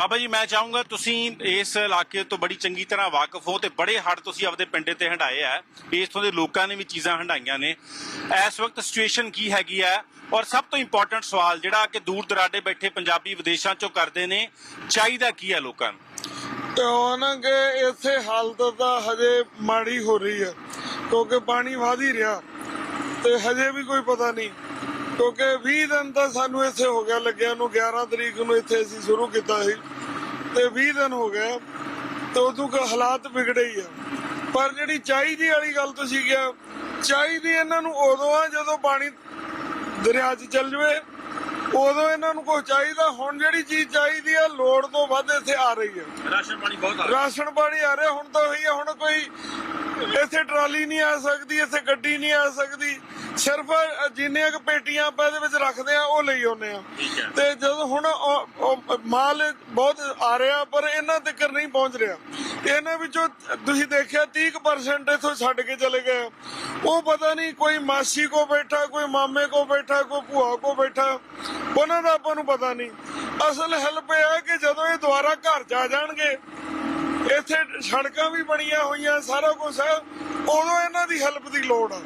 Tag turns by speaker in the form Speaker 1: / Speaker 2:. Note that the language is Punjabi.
Speaker 1: ਬਾਬਾ ਜੀ, ਮੈਂ ਚਾਹੂੰਗਾ ਤੁਸੀਂ ਇਸ ਇਲਾਕੇ ਤੋਂ ਬੜੀ ਚੰਗੀ ਤਰ੍ਹਾਂ ਵਾਕਿਫ ਹੋ ਤੇ ਬੜੇ ਹੜ ਤੁਸੀਂ ਆਪਦੇ ਪਿੰਡੇ ਤੇ ਹੰਡਾਏ ਆ। ਇਥੋਂ ਦੇ ਲੋਕਾਂ ਨੇ ਵੀ ਚੀਜ਼ਾਂ ਹੰਡਾਈਆਂ ਨੇ। ਇਸ ਵਕਤ ਸਿਚੁਏਸ਼ਨ ਕੀ ਹੈਗੀ ਆ? ਔਰ ਸਭ ਤੋਂ ਇੰਪੋਰਟੈਂਟ ਸਵਾਲ ਜਿਹੜਾ ਕਿ ਦੂਰ ਦਰਾਡੇ ਬੈਠੇ ਪੰਜਾਬੀ ਵਿਦੇਸ਼ਾਂ ਚੋਂ ਕਰਦੇ ਨੇ, ਚਾਹੀਦਾ ਕੀ ਹੈ ਲੋਕਾਂ ਨੂੰ?
Speaker 2: ਤੇ ਉਹਨਾਂ ਕਿ ਇਸੇ ਹਾਲਤ ਤਾਂ ਹਜੇ ਮਾੜੀ ਹੋ ਰਹੀ ਹੈ ਕਿਉਂਕਿ ਪਾਣੀ ਵਧ ਹੀ ਰਿਹਾ। ਤੇ ਹਜੇ ਵੀ ਕੋਈ ਪਤਾ ਨਹੀਂ ਕਿਉਂਕਿ 20 ਦਿਨ ਤਾਂ ਸਾਨੂੰ ਇੱਥੇ ਹੋ ਗਿਆ ਲੱਗਿਆ ਨੂੰ 11 ਤਰੀਕ ਨੂੰ ਇੱਥੇ ਅਸੀਂ ਸ਼ੁਰੂ ਕੀਤਾ ਸੀ। ਤੇ 20 ਦਿਨ ਹੋ ਗਏ ਤੇ ਉਦੋਂ ਕੋ ਹਾਲਾਤ ਵਿਗੜੇ ਹੀ ਆ। ਪਰ ਜਿਹੜੀ ਚਾਹੀਦੀ ਵਾਲੀ ਗੱਲ ਤੁਸੀਂ ਕਿਹਾ ਚਾਹੀਦੀ ਇਹਨਾਂ ਨੂੰ ਉਦੋਂ ਆ ਜਦੋਂ ਪਾਣੀ ਦਰਿਆ 'ਚ ਚੱਲ ਜਵੇ। ਉਦੋਂ ਇਹਨਾਂ ਨੂੰ ਕੁਝ ਚਾਹੀਦਾ ਹੁਣ ਜਿਹੜੀ ਚੀਜ਼ ਚਾਹੀਦੀ ਆ ਲੋੜ ਤੋਂ ਵੱਧ ਇੱਥੇ ਆ ਰਹੀ ਹੈ
Speaker 1: ਰਾਸ਼ਨ ਪਾਣੀ ਬਹੁਤ
Speaker 2: ਰਾਸ਼ਨ ਪਾਣੀ ਆ ਰਿਹਾ ਹੁਣ ਤਾਂ ਉਹੀ ਆ ਹੁਣ ਕੋਈ ਇੱਥੇ ਟਰਾਲੀ ਨਹੀਂ ਆ ਸਕਦੀ ਇੱਥੇ ਗੱਡੀ ਨਹੀਂ ਆ ਸਕਦੀ। ਸਿਰਫ ਜਿੰਨੀਆਂ ਕੁ ਪੇਟੀਆਂ ਆਪਾਂ ਇਹਦੇ ਵਿੱਚ ਰੱਖਦੇ ਆ ਉਹ ਲਈ ਆਉਂਦੇ ਆ। ਤੇ ਜਦੋਂ ਹੁਣ ਮਾਲ ਬਹੁਤ ਆ ਰਿਹਾ ਪਰ ਇਹਨਾਂ ਤੱਕ ਨਹੀਂ ਪਹੁੰਚ ਰਿਹਾ। ਇਹਨਾਂ ਵਿੱਚੋਂ ਤੁਸੀਂ ਦੇਖਿਆ 30% ਇਥੋਂ ਛੱਡ ਕੇ ਚਲੇ ਗਏ। ਉਹ ਪਤਾ ਨਹੀਂ ਕੋਈ ਮਾਸੀ ਕੋ ਬੈਠਾ ਕੋਈ ਮਾਮੇ ਕੋ ਬੈਠਾ ਕੋਈ ਭੂਆ ਕੋ ਬੈਠਾ। ਉਹਨਾਂ ਦਾ ਆਪਾਂ ਨੂੰ ਪਤਾ ਨਹੀਂ। ਅਸਲ ਹੈਲਪ ਇਹ ਹੈ ਕਿ ਜਦੋਂ ਇਹ ਦੁਬਾਰਾ ਘਰ ਜਾ ਜਾਣਗੇ ਇੱਥੇ ਸੜਕਾਂ ਵੀ ਬਣੀਆਂ ਹੋਈਆਂ, ਸਾਰਾ ਕੁਝ ਹੈ। ਉਦੋਂ ਇਹਨਾਂ ਦੀ ਹੈਲਪ ਦੀ ਲੋੜ ਆ।